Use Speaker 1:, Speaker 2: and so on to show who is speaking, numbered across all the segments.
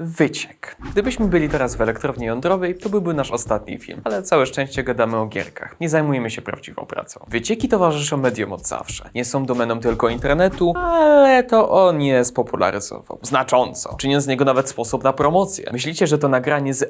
Speaker 1: Wyciek. Gdybyśmy byli teraz w elektrowni jądrowej, to byłby nasz ostatni film, ale całe szczęście gadamy o gierkach. Nie zajmujemy się prawdziwą pracą. Wycieki towarzyszą mediom od zawsze. Nie są domeną tylko internetu, ale to on je spopularyzował. Znacząco. Czyniąc z niego nawet sposób na promocję. Myślicie, że to nagranie z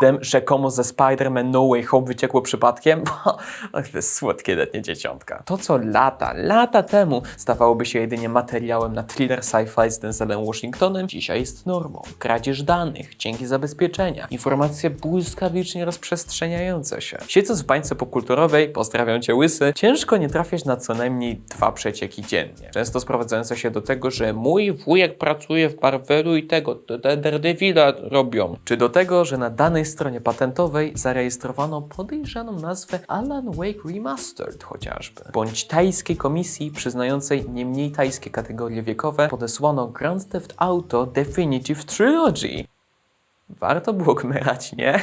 Speaker 1: dem rzekomo ze Spider-Man No Way Home wyciekło przypadkiem? Ach, to jest słodkie letnie dzieciątka. To, co lata, lata temu stawałoby się jedynie materiałem na thriller sci-fi z Denzelem Washingtonem, dzisiaj jest normą. Kradzież danych, cienkie zabezpieczenia, informacje błyskawicznie rozprzestrzeniające się. Siedząc w bańce popkulturowej, pozdrawiam cię łysy, ciężko nie trafiać na co najmniej dwa przecieki dziennie. Często sprowadzające się do tego, że mój wujek pracuje w Marvelu i tego, te Daredevila robią. Czy do tego, że na danej stronie patentowej zarejestrowano podejrzaną nazwę Alan Wake Remastered chociażby. Bądź tajskiej komisji przyznającej nie mniej tajskie kategorie wiekowe podesłano Grand Theft Auto Definitive Trilogy. Warto było gmerać, nie?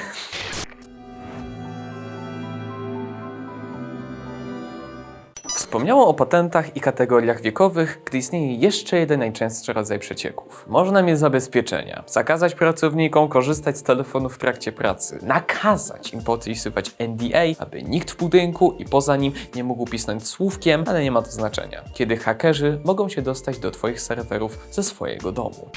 Speaker 1: Wspomniałem o patentach i kategoriach wiekowych, gdy istnieje jeszcze jeden najczęstszy rodzaj przecieków. Można mieć zabezpieczenia, zakazać pracownikom korzystać z telefonu w trakcie pracy, nakazać im podpisywać NDA, aby nikt w budynku i poza nim nie mógł pisnąć słówkiem, ale nie ma to znaczenia. Kiedy hakerzy mogą się dostać do Twoich serwerów ze swojego domu.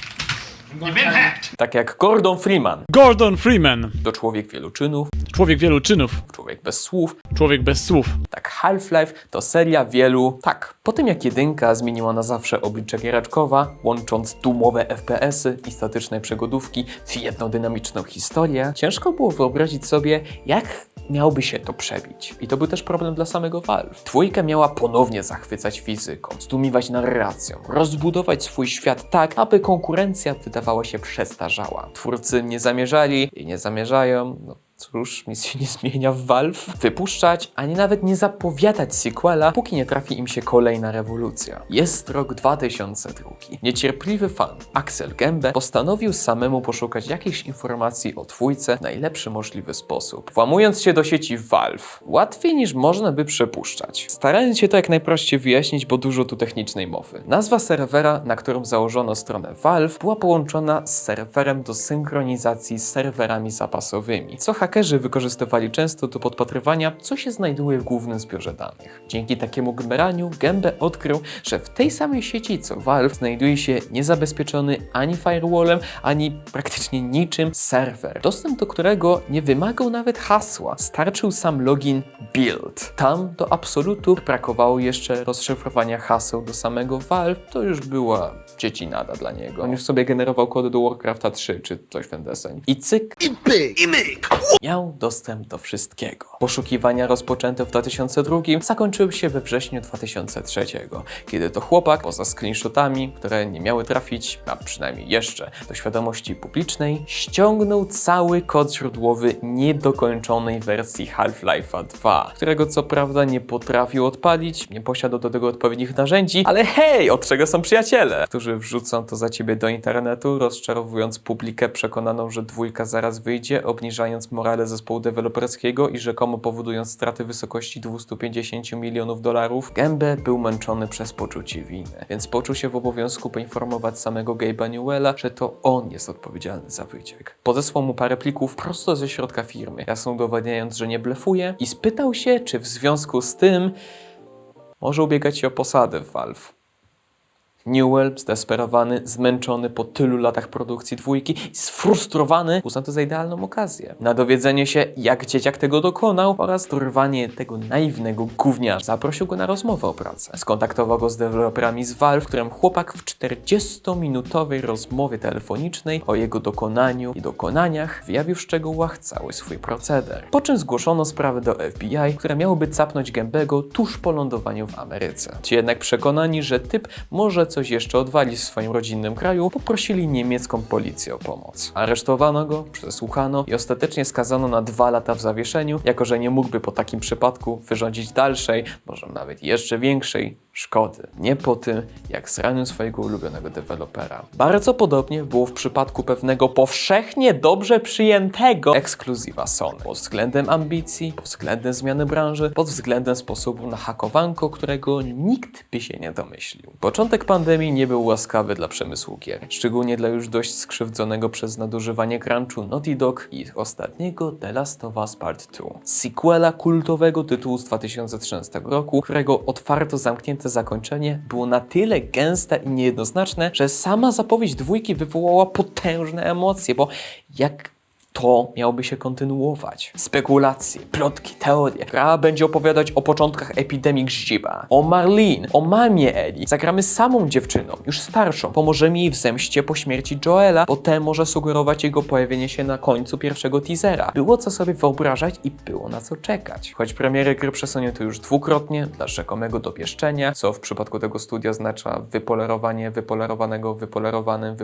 Speaker 1: Tak jak Gordon Freeman,
Speaker 2: Gordon Freeman.
Speaker 1: to człowiek wielu czynów,
Speaker 2: Człowiek wielu czynów.
Speaker 1: człowiek bez słów,
Speaker 2: Człowiek bez słów.
Speaker 1: Tak, Half-Life to seria wielu. Tak, po tym jak jedynka zmieniła na zawsze oblicze gieraczkowa, łącząc dumowe FPS-y i statyczne przygodówki w jedną dynamiczną historię, ciężko było wyobrazić sobie, jak miałby się to przebić. I to był też problem dla samego Valve. Dwójka miała ponownie zachwycać fizyką, zdumiwać narracją, rozbudować swój świat tak, aby konkurencja wydawała się przestarzała. Twórcy nie zamierzali i nie zamierzają, no Cóż, nic się nie zmienia w Valve. Wypuszczać, ani nawet nie zapowiadać sequela, póki nie trafi im się kolejna rewolucja. Jest rok 2002. Niecierpliwy fan Axel Gembe postanowił samemu poszukać jakichś informacji o twójce w najlepszy możliwy sposób. Włamując się do sieci Valve, łatwiej niż można by przypuszczać. Starając się to jak najprościej wyjaśnić, bo dużo tu technicznej mowy. Nazwa serwera, na którym założono stronę Valve, była połączona z serwerem do synchronizacji z serwerami zapasowymi, co hakerzy wykorzystywali często do podpatrywania, co się znajduje w głównym zbiorze danych. Dzięki takiemu gmeraniu Gembe odkrył, że w tej samej sieci co Valve znajduje się niezabezpieczony ani firewallem, ani praktycznie niczym serwer, dostęp do którego nie wymagał nawet hasła. Starczył sam login build. Tam do absolutu brakowało jeszcze rozszyfrowania haseł do samego Valve, to już była dziecinada dla niego. On już sobie generował kody do Warcrafta 3 czy coś w ten deseń. I cyk, miał dostęp do wszystkiego. Poszukiwania rozpoczęte w 2002 zakończyły się we wrześniu 2003, kiedy to chłopak, poza screenshotami, które nie miały trafić, a przynajmniej jeszcze, do świadomości publicznej, ściągnął cały kod źródłowy niedokończonej wersji Half-Life'a 2, którego co prawda nie potrafił odpalić, nie posiadał do tego odpowiednich narzędzi, ale hej, od czego są przyjaciele, którzy wrzucą to za ciebie do internetu, rozczarowując publikę przekonaną, że dwójka zaraz wyjdzie, obniżając morale zespołu deweloperskiego i rzekomo powodując straty wysokości 250 milionów dolarów, Gembe był męczony przez poczucie winy, więc poczuł się w obowiązku poinformować samego Gabe'a Newella, że to on jest odpowiedzialny za wyciek. Podesłał mu parę plików prosto ze środka firmy, jasno udowadniając, że nie blefuje i spytał się, czy w związku z tym może ubiegać się o posadę w Valve. Newell, zdesperowany, zmęczony po tylu latach produkcji dwójki i sfrustrowany, uznał to za idealną okazję. Na dowiedzenie się, jak dzieciak tego dokonał oraz dorwanie tego naiwnego gówniarza. Zaprosił go na rozmowę o pracę. Skontaktował go z deweloperami z Valve, w którym chłopak w 40-minutowej rozmowie telefonicznej o jego dokonaniu i dokonaniach wyjawił w szczegółach cały swój proceder. Po czym zgłoszono sprawę do FBI, które miałoby capnąć Gębego tuż po lądowaniu w Ameryce. Ci jednak przekonani, że typ może coś jeszcze odwalić w swoim rodzinnym kraju, poprosili niemiecką policję o pomoc. Aresztowano go, przesłuchano i ostatecznie skazano na dwa lata w zawieszeniu, jako że nie mógłby po takim przypadku wyrządzić dalszej, może nawet jeszcze większej Szkody. Nie po tym, jak zranił swojego ulubionego dewelopera. Bardzo podobnie było w przypadku pewnego powszechnie dobrze przyjętego ekskluzywa Sony. Pod względem ambicji, pod względem zmiany branży, pod względem sposobu na hakowanko, którego nikt by się nie domyślił. Początek pandemii nie był łaskawy dla przemysłu gier, szczególnie dla już dość skrzywdzonego przez nadużywanie crunchu Naughty Dog i ich ostatniego The Last of Us Part 2. Sequela kultowego tytułu z 2013 roku, którego otwarto zamknięte zakończenie było na tyle gęste i niejednoznaczne, że sama zapowiedź dwójki wywołała potężne emocje, bo jak to miałoby się kontynuować. Spekulacje, plotki, teorie. Gra będzie opowiadać o początkach epidemii grzyba, o Marlene, o mamie Eli. Zagramy samą dziewczyną, już starszą. Pomożemy jej w zemście po śmierci Joela, bo ten może sugerować jego pojawienie się na końcu pierwszego teasera. Było co sobie wyobrażać i było na co czekać. Choć premierę gry przesunięto już dwukrotnie dla rzekomego dopieszczenia, co w przypadku tego studia oznacza wypolerowanie wypolerowanego wypolerowanym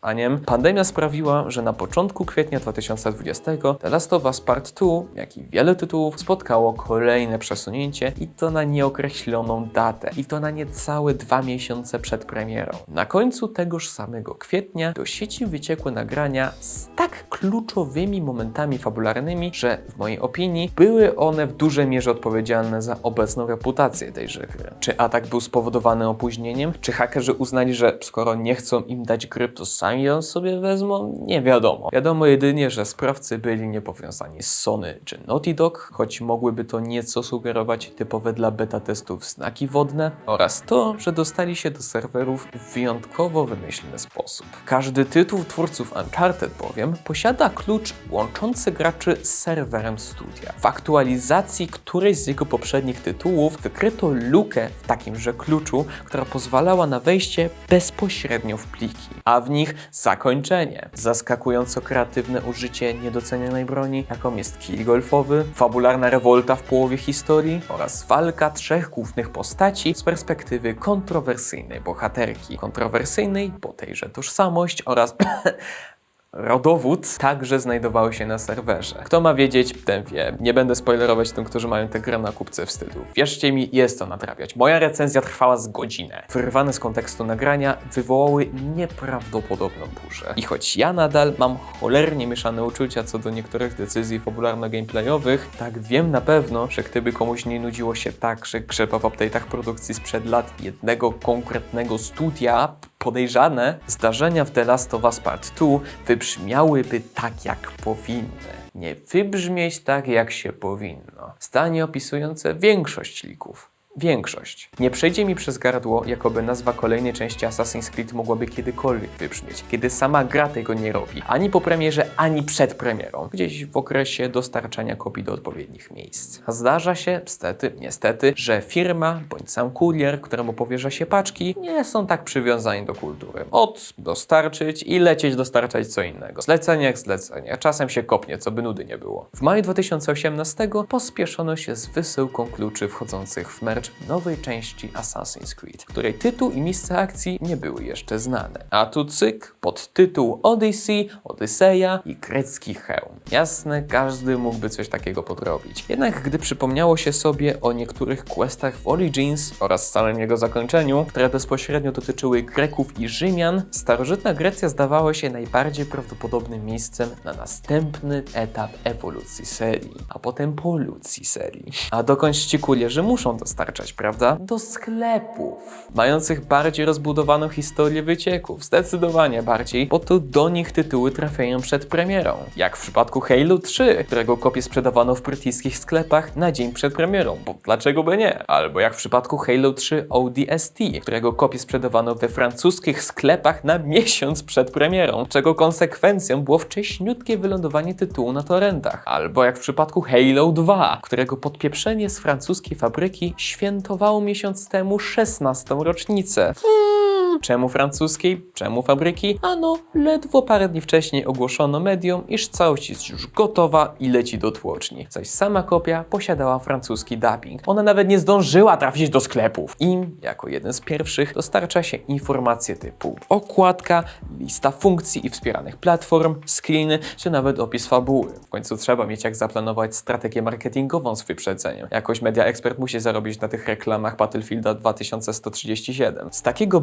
Speaker 1: wypolerowaniem, pandemia sprawiła, że na początku kwietnia 2020 The Last of Us Part 2, jak i wiele tytułów, spotkało kolejne przesunięcie i to na nieokreśloną datę. I to na niecałe dwa miesiące przed premierą. Na końcu tegoż samego kwietnia do sieci wyciekły nagrania z tak kluczowymi momentami fabularnymi, że w mojej opinii były one w dużej mierze odpowiedzialne za obecną reputację tejże gry. Czy atak był spowodowany opóźnieniem? Czy hakerzy uznali, że skoro nie chcą im dać gry, to sami ją sobie wezmą? Nie wiadomo. Wiadomo jedynie, że sprawcy byli niepowiązani z Sony czy Naughty Dog, choć mogłyby to nieco sugerować typowe dla beta testów znaki wodne oraz to, że dostali się do serwerów w wyjątkowo wymyślny sposób. Każdy tytuł twórców Uncharted bowiem posiada klucz łączący graczy z serwerem studia. W aktualizacji którejś z jego poprzednich tytułów wykryto lukę w takimże kluczu, która pozwalała na wejście bezpośrednio w pliki, a w nich zakończenie. Zaskakująco kreatywne użycie niedocenionej broni, jaką jest kij golfowy, fabularna rewolta w połowie historii oraz walka trzech głównych postaci z perspektywy kontrowersyjnej bohaterki. Kontrowersyjnej, bo tejże tożsamość oraz rodowód także znajdowały się na serwerze. Kto ma wiedzieć, ten wie. Nie będę spoilerować tym, którzy mają tę grę na kupce wstydu. Wierzcie mi, jest to nadrabiać. Moja recenzja trwała z godzinę. Wyrwane z kontekstu nagrania wywołały nieprawdopodobną burzę. I choć ja nadal mam cholernie mieszane uczucia co do niektórych decyzji fabularno-gameplayowych, tak wiem na pewno, że gdyby komuś nie nudziło się tak, że grzeba w update'ach produkcji sprzed lat jednego konkretnego studia, podejrzane zdarzenia w The Last of Us Part 2 wybrzmiałyby tak, jak powinny. Nie wybrzmieć tak, jak się powinno. Zdanie opisujące większość lików. Większość. Nie przejdzie mi przez gardło, jakoby nazwa kolejnej części Assassin's Creed mogłaby kiedykolwiek wybrzmieć, kiedy sama gra tego nie robi, ani po premierze, ani przed premierą, gdzieś w okresie dostarczania kopii do odpowiednich miejsc. A zdarza się, stety, niestety, że firma bądź sam kurier, któremu powierza się paczki, nie są tak przywiązani do kultury. Od dostarczyć i lecieć dostarczać co innego. Zlecenie jak zlecenie, czasem się kopnie, co by nudy nie było. W maju 2018 pospieszono się z wysyłką kluczy wchodzących w nowej części Assassin's Creed, której tytuł i miejsce akcji nie były jeszcze znane. A tu cyk, pod tytuł Odyssey, Odyseja i grecki hełm. Jasne, każdy mógłby coś takiego podrobić. Jednak gdy przypomniało się sobie o niektórych questach w Origins oraz całym jego zakończeniu, które bezpośrednio dotyczyły Greków i Rzymian, starożytna Grecja zdawała się najbardziej prawdopodobnym miejscem na następny etap ewolucji serii, a potem polucji serii. A dokąd ci kurierzy muszą dostarczać, prawda? Do sklepów, mających bardziej rozbudowaną historię wycieków, zdecydowanie bardziej, bo to do nich tytuły trafiają przed premierą. Jak w przypadku Halo 3, którego kopię sprzedawano w brytyjskich sklepach na dzień przed premierą, bo dlaczego by nie? Albo jak w przypadku Halo 3 ODST, którego kopię sprzedawano we francuskich sklepach na miesiąc przed premierą, czego konsekwencją było wcześniutkie wylądowanie tytułu na torrentach. Albo jak w przypadku Halo 2, którego podpieprzenie z francuskiej fabryki świętowało miesiąc temu 16. rocznicę. Hmm, Czemu francuskiej? Czemu fabryki? Ano, ledwo parę dni wcześniej ogłoszono mediom, iż całość jest już gotowa i leci do tłoczni. Zaś sama kopia posiadała francuski dubbing. Ona nawet nie zdążyła trafić do sklepów. Im, jako jeden z pierwszych, dostarcza się informacje typu okładka, lista funkcji i wspieranych platform, screeny, czy nawet opis fabuły. W końcu trzeba mieć jak zaplanować strategię marketingową z wyprzedzeniem. Jakoś Media Expert musi zarobić na tych reklamach Battlefielda 2137. Z takiego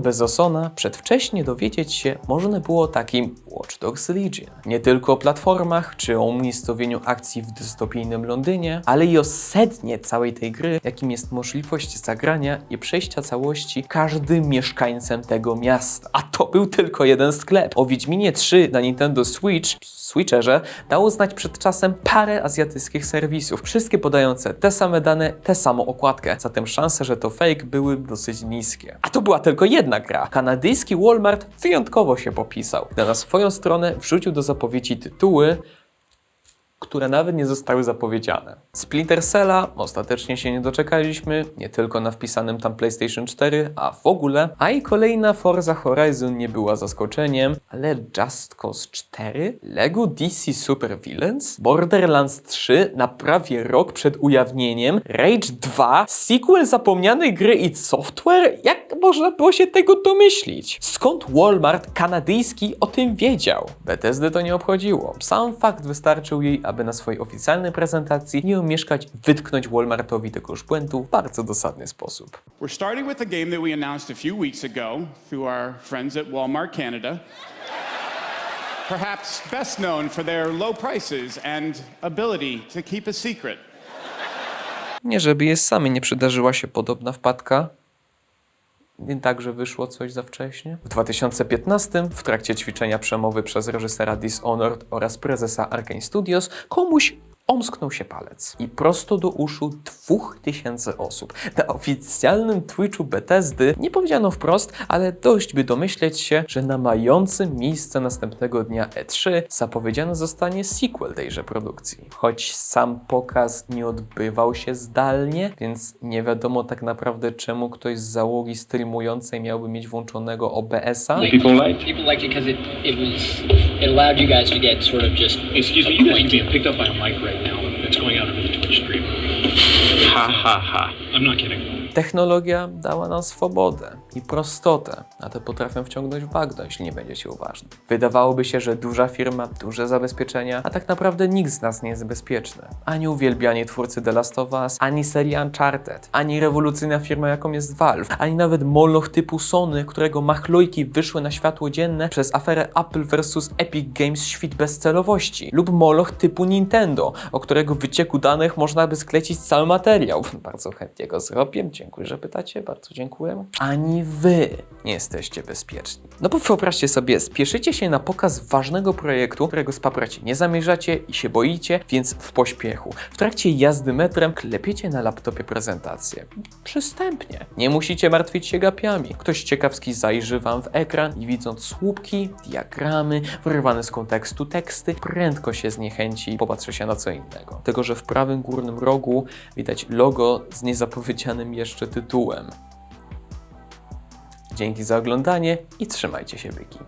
Speaker 1: przedwcześnie dowiedzieć się można było takim Watch Dogs Legion. Nie tylko o platformach, czy o umiejscowieniu akcji w dystopijnym Londynie, ale i o sednie całej tej gry, jakim jest możliwość zagrania i przejścia całości każdym mieszkańcem tego miasta. A to był tylko jeden sklep. O Wiedźminie 3 na Nintendo Switch, Switcherze, dało znać przed czasem parę azjatyckich serwisów, wszystkie podające te same dane, tę samą okładkę, zatem szanse, że to fake były dosyć niskie. A to była tylko jedna gra. Kanadyjski Walmart wyjątkowo się popisał, na swoją stronę wrzucił do zapowiedzi tytuły, które nawet nie zostały zapowiedziane. Splinter Cella ostatecznie się nie doczekaliśmy, nie tylko na wpisanym tam PlayStation 4, a w ogóle, a i kolejna Forza Horizon nie była zaskoczeniem, ale Just Cause 4, Lego DC Super Villains, Borderlands 3 na prawie rok przed ujawnieniem, Rage 2, sequel zapomnianej gry id Software? Jak można było się tego domyślić? Skąd Walmart kanadyjski o tym wiedział? Bethesdy to nie obchodziło. Sam fakt wystarczył jej, aby na swojej oficjalnej prezentacji nie omieszkać wytknąć Walmartowi tegoż błędu w bardzo dosadny sposób.
Speaker 3: We're starting with a game that we announced a few weeks ago through our friends at Walmart Canada. Perhaps best known for their low prices and ability to keep a secret.
Speaker 1: Nie żeby jej sami nie przydarzyła się podobna wpadka. Nie także wyszło coś za wcześnie. W 2015 w trakcie ćwiczenia przemowy przez reżysera Dishonored oraz prezesa Arkane Studios komuś omsknął się palec. I prosto do uszu 2000 osób. Na oficjalnym Twitchu Bethesdy nie powiedziano wprost, ale dość by domyśleć się, że na mającym miejsce następnego dnia E3 zapowiedziany zostanie sequel tejże produkcji. Choć sam pokaz nie odbywał się zdalnie, więc nie wiadomo tak naprawdę czemu ktoś z załogi streamującej miałby mieć włączonego OBS-a.
Speaker 4: People liked People liked it because it, it was it allowed you guys to get sort of just
Speaker 5: Excuse me, you guys picked up by a mic right now. It's going out over the Twitch stream.
Speaker 4: ha ha ha.
Speaker 5: I'm not kidding.
Speaker 1: Technologia dała nam swobodę i prostotę, a te potrafią wciągnąć w bagno, jeśli nie będziecie uważni. Wydawałoby się, że duża firma, duże zabezpieczenia, a tak naprawdę nikt z nas nie jest bezpieczny. Ani uwielbiani twórcy The Last of Us, ani seria Uncharted, ani rewolucyjna firma jaką jest Valve, ani nawet moloch typu Sony, którego machlojki wyszły na światło dzienne przez aferę Apple vs Epic Games świt bezcelowości, lub moloch typu Nintendo, o którego wycieku danych można by sklecić cały materiał. Bardzo chętnie go zrobię, dziękuję, że pytacie, bardzo dziękuję. Ani wy nie jesteście bezpieczni. No bo wyobraźcie sobie, spieszycie się na pokaz ważnego projektu, którego spaprać nie zamierzacie i się boicie, więc w pośpiechu. W trakcie jazdy metrem klepiecie na laptopie prezentację. Przystępnie. Nie musicie martwić się gapiami. Ktoś ciekawski zajrzy wam w ekran i widząc słupki, diagramy, wyrwane z kontekstu teksty, prędko się zniechęci i popatrzy się na co innego. Tego, że w prawym górnym rogu widać logo z niezapowiedzianym jeszcze tytułem. Dzięki za oglądanie i trzymajcie się byki.